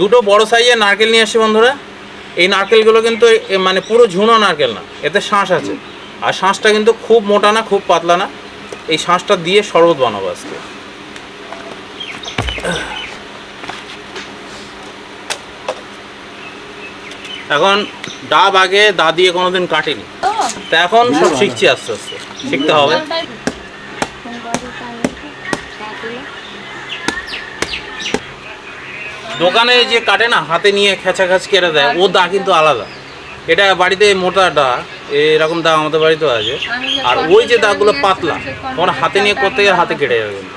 দুটো বড় সাইজের নারকেল নিয়ে আসছি বন্ধুরা। এই নারকেলগুলো কিন্তু মানে পুরো ঝুনো নারকেল না এতে শাঁস আছে। আর শাঁসটা কিন্তু খুব মোটা না খুব পাতলা না। এই শাঁসটা দিয়ে শরবত বানাবো আজকে। এখন ডাব আগে দা দিয়ে কোনোদিন কাটিনি। তা এখন সব শিখছি আস্তে আস্তে শিখতে হবে। দোকানে যে কাটে না, হাতে নিয়ে খেঁচা খাচ কেটে দেয় ও দা কিন্তু আলাদা। এটা বাড়িতে মোটা দা এরকম দা আমাদের বাড়িতেও আছে। আর ওই যে দাগুলো পাতলা তোমার হাতে নিয়ে করতে গেলে হাতে কেটে যাবে। কিন্তু।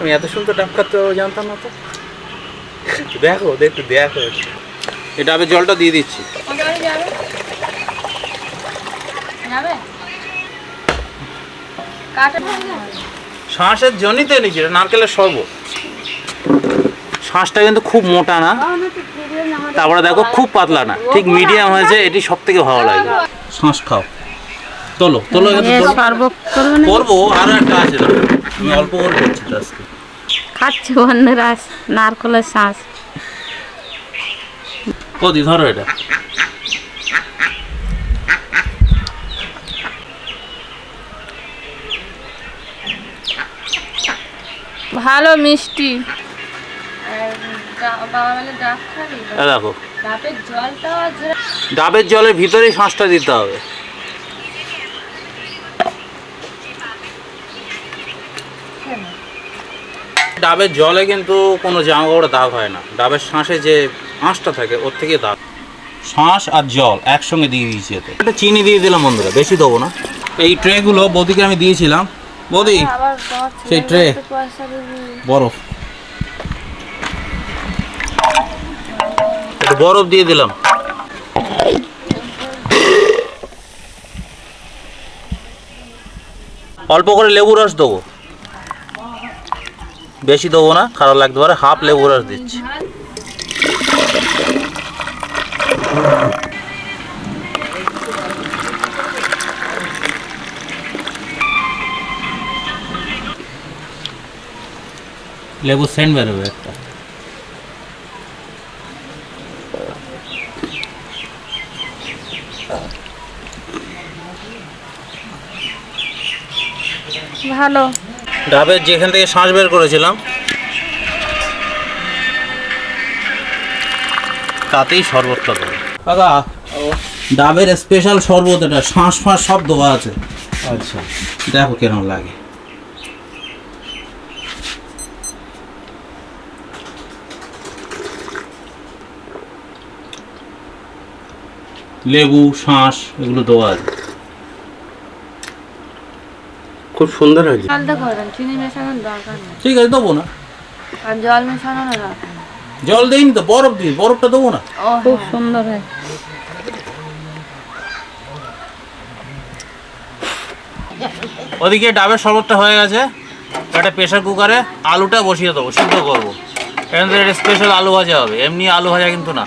আমি এত সুন্দর ডাব খাতে জানতাম না তো। দেখো দেখো দেখো। এটা আমি জলটা দিয়ে দিচ্ছি। শাঁসের জন্যই তো এনেছি এটা নারকেলের শরবত। শাঁসটা কিন্তু খুব মোটা না। তারপরে দেখো খুব পাতলা না। ঠিক মিডিয়াম হয়েছে এটি সব থেকে ভালো লাগে। শাঁস খাও। তোলো তোলো করবে আরও একটা আছে আমি অল্প করে করছি আজকে। খাচ্ছে অন্যরা নারকলের শ্বাস কদি ধরো এটা। ভালো মিষ্টি। দেখো। ডাবের জলের ভিতরেই শাঁসটা দিতে হবে। ডাবের জলে কিন্তু কোনো জামা কাপড়ে দাগ হয় না। ডাবের শাঁসে যে আঁশটা থাকে, ওর থেকে দাগ। শাঁস আর জল একসঙ্গে দিয়ে দিয়েছি এতে। এটা চিনি দিয়ে দিলাম বন্ধুরা, বেশি দেবো না। এই ট্রেগুলো বৌদিকে আমি দিয়েছিলাম। বৌদি আবার তোমার সেই ট্রে বরফ। একটু বরফ দিয়ে দিলাম। অল্প করে লেবু রস দেবো। বেশি দেবো না খারাপ লাগতে পারে হাফ লেবু রস দিচ্ছি। লেবু সেন্ট বেরোবে একটা। ভালো। ডাবের যেখান থেকে শ্বাস বের করেছিলাম তাতেই শরবতটা দেবো। কাকা ডাবের স্পেশাল শরবত এটা শ্বাস ফাঁস সব দেওয়া আছে। আচ্ছা। দেখো কেন লাগে। লেবু শাঁস এগুলো দেওয়া আছে। খুব সুন্দর হয়েছে। জলটা করেন চিনি মেশানোর দরকার নেই। ঠিক আছে দেবো না। আর জল দরকার নেই। জল দেইনি তো বরফ দিই বরফটা দেবো না? খুব সুন্দর হয় ওদিকে ডাবের শরবতটা হয়ে গেছে। একটা প্রেশার কুকারে আলুটা বসিয়ে দেবো সিদ্ধ করব। এখান থেকে একটা স্পেশাল আলু ভাজা হবে এমনি আলু ভাজা কিন্তু না।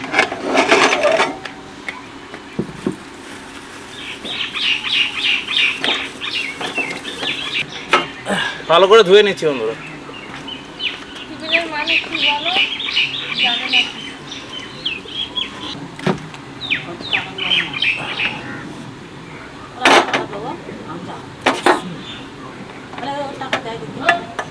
ভালো করে ধুয়ে নিচ্ছি বন্ধুরা। টাকা কি?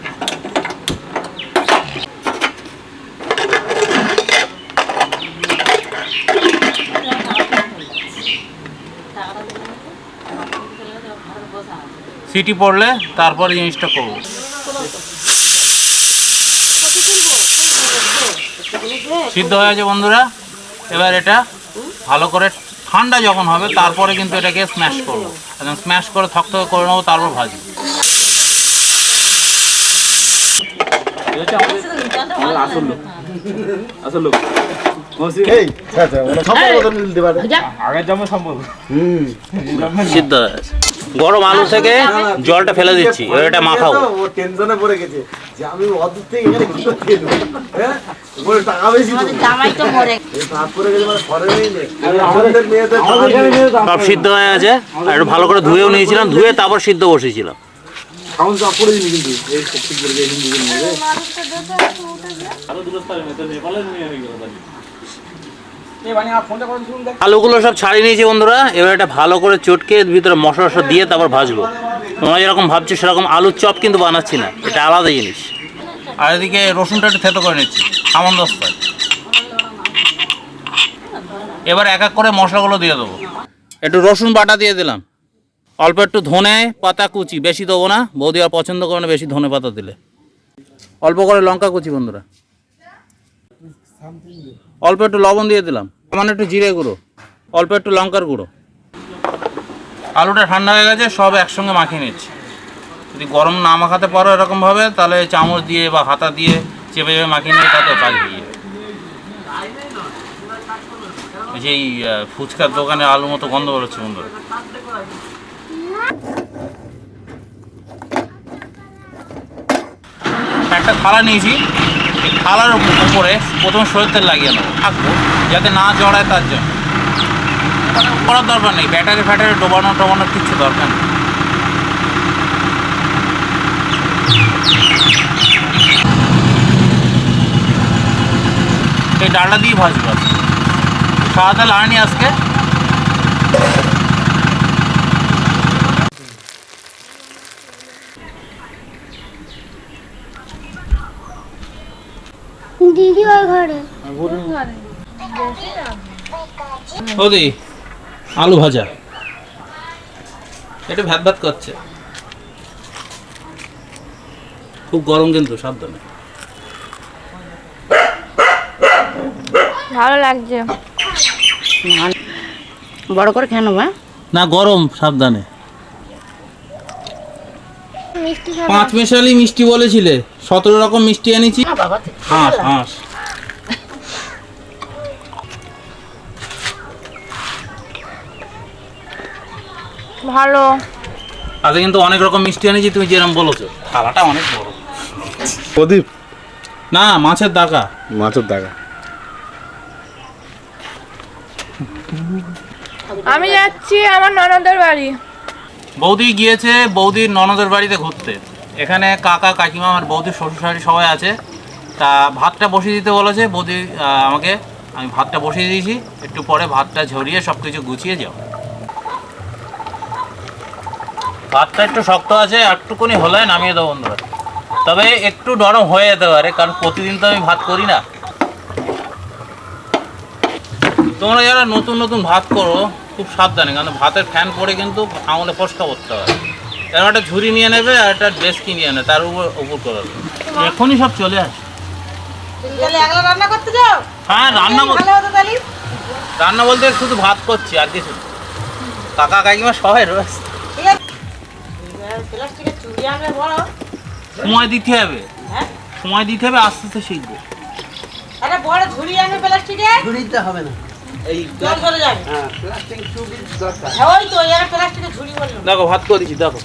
সিটি পড়লে তারপরে জিনিসটা করব। সিদ্ধ হয়ে গেছে বন্ধুরা। এবার এটা ভালো করে ঠান্ডা যখন হবে তারপরে কিন্তু এটাকে স্ম্যাশ করব। একদম স্ম্যাশ করে থকথকে করে নেব তারপর ভাজি। সম্ভব হুম। সিদ্ধ হয়ে গেছে। গরম আলু থেকে জলটা ফেলে দিচ্ছি এবার এটা মাখাবো ও টেনশনে পড়ে গেছে যে আমি অদূর থেকে এখানে কি করতে হ্যাঁ? বলে টাকা বেশি তো। জামাই তো মরে এই ভাত করে গেছে মানে ঘরে নেই। নে আমাদের মেয়েদের সব সিদ্ধ হয়ে আছে আর একটু ভালো করে ধুয়েও নিয়েছিলাম ধুয়ে তারপর সিদ্ধ সাউন্ড চাপ করে কিন্তু। এই সত্যি করে হিন্দু করে আলুগুলো সব ছাড়িয়ে নিয়েছি বন্ধুরা। এবার এটা ভালো করে চটকে ভিতরে মশলা মশলা দিয়ে তারপর ভাজবো। তোমরা যেরকম ভাবছ সেরকম আলুর চপ কিন্তু বানাচ্ছি না। এটা আলাদা জিনিস। আর এদিকে রসুনটা একটু থেতো করে নিচ্ছি সামন্দস্তায় এবার এক এক করে মশলাগুলো দিয়ে দেবো। একটু রসুন বাটা দিয়ে দিলাম। অল্প একটু ধনে পাতা কুচি, বেশি দেবো না। বৌদি আর পছন্দ করে না বেশি ধনে পাতা দিলে। অল্প করে লঙ্কা কুচি বন্ধুরা। অল্প একটু লবণ দিয়ে দিলাম। সামান্য একটু জিরে গুঁড়ো, অল্প একটু লঙ্কার গুঁড়ো। আলুটা ঠান্ডা হয়ে গেছে, সব একসঙ্গে মাখিয়ে নিচ্ছি। যদি গরম না মাখাতে পারো এরকমভাবে, তাহলে চামচ দিয়ে বা হাতা দিয়ে চেপে চেপে মাখিয়ে নিয়ে তাতে কাজ হয়ে যে এই ফুচকার দোকানে আলু মতো গন্ধ বেরোচ্ছে বন্ধুরা। একটা থালা নিয়েছি। থালার উপরে প্রথম সরষের তেল লাগিয়ে নেব, থাকব, যাতে না জড়ায় তার জন্য। করার দরকার নেই, ব্যাটারি ফ্যাটারি ডোবানো টোবানোর কিচ্ছু দরকার নেই। এই ডালটা দিয়ে ভাজবো। সাদা আনি আজকে। দিদি ওই ঘরে। ওদি আলু ভাজা। এটা ভাত ভাত করছে। খুব গরম কিন্তু সাবধানে। ভালো লাগছে। বড় করে খেয়ে নেব হ্যাঁ? না গরম সাবধানে। পাঁচ মেশালি মিষ্টি বলেছিলে। সতেরো রকম মিষ্টি এনেছি। হাঁস হাঁস। ভালো। তাতে কিন্তু অনেক রকম মিষ্টি এনেছি তুমি যেরকম বলেছ। থালাটা অনেক বড়। প্রদীপ? না মাছের দাকা মাছের দাগা। আমি যাচ্ছি আমার ননদের বাড়ি। বৌদি গিয়েছে বৌদির ননদের বাড়িতে ঘুরতে। এখানে কাকা, কাকিমা, আমার বৌদির শ্বশুর শাশুড়ি সবাই আছে। তা ভাতটা বসিয়ে দিতে বলেছে, বৌদি আমাকে। আমি ভাতটা বসিয়ে দিয়েছি, একটু পরে ভাতটা ঝরিয়ে সব কিছু গুছিয়ে যাও। ভাতটা একটু শক্ত আছে একটুকুনি হলে নামিয়ে দেবো বন্ধুরা। তবে একটু নরম হয়ে যেতে পারে, কারণ প্রতিদিন তো আমি ভাত করি না। তোমরা যারা নতুন নতুন ভাত করো, খুব সাবধানে, কারণ ভাতের ফ্যান পড়ে কিন্তু আঙুলে ফসকা করতে হয়। এরকম একটা ঝুড়ি নিয়ে নেবে আর একটা ড্রেস কিনে নেবে তার উপর উপর করে দেবে। এখনই সব চলে আসে। তাহলে একলা রান্না করতে যাও? হ্যাঁ রান্না রান্না বলতে শুধু ভাত করছি আর কিছু কাকা কাকিমা সবাই রয়েছে। সময় দিতে হবে। হ্যাঁ? সময় দিতে হবে আস্তে আস্তে শিখব। একটা বড় ঝুড়ি আনবে প্লাস্টিকের ঝুড়িতে হবে না। এই জল চলে যাবে। হ্যাঁ প্লাস্টিক হ্যাঁ দেখো ভাত করেছি দেখো।